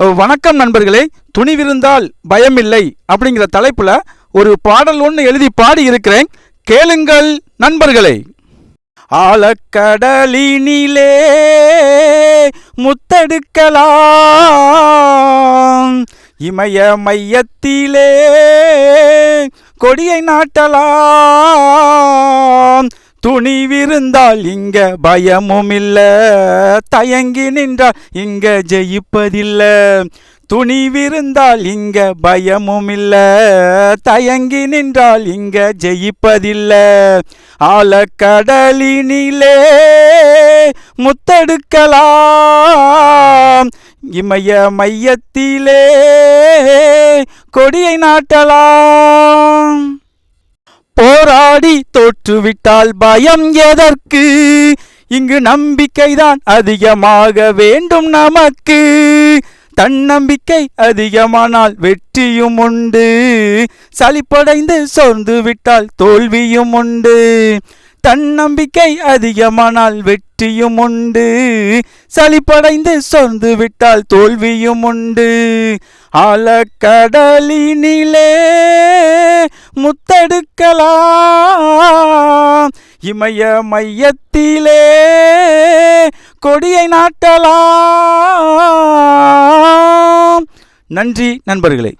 வணக்கம் நண்பர்களே துணிவிருந்தால் பயமில்லை அப்படிங்கிற தலைப்புல ஒரு பாடல் ஒன்று எழுதி பாடி இருக்கிறேன். கேளுங்கள் நண்பர்களே. ஆழக்கடலினிலே முத்தெடுக்கலாம். இமய மையத்திலே கொடியை நாட்டலாம். துணிவிருந்தால் இங்க பயமும் இல்ல தயங்கி நின்றால் இங்க ஜெயிப்பதில்ல. துணிவிருந்தால் இங்க பயமும் இல்ல தயங்கி நின்றால் இங்க ஜெயிப்பதில்ல. ஆழக்கடலினிலே முத்தெடுக்கலாம். இமய மையத்திலே கொடியை நாட்டலாம். போராடி தோற்றுவிட்டால் பயம் எதற்கு? இங்கு நம்பிக்கைதான் அதிகமாக வேண்டும் நமக்கு. தன்னம்பிக்கை அதிகமானால் வெற்றியும் உண்டு. சளிப்படைந்து சோர்ந்து விட்டால் தோல்வியும் உண்டு. தன்னம்பிக்கை அதிகமானால் வெற்றியும் உண்டு. சளிப்படைந்து சொர்ந்து விட்டால் தோல்வியும் உண்டு. ஆழக்கடலினிலே முத்தெடுக்கலாம். இமய மையத்திலே கொடியை நாட்டலாம். நன்றி நண்பர்களே.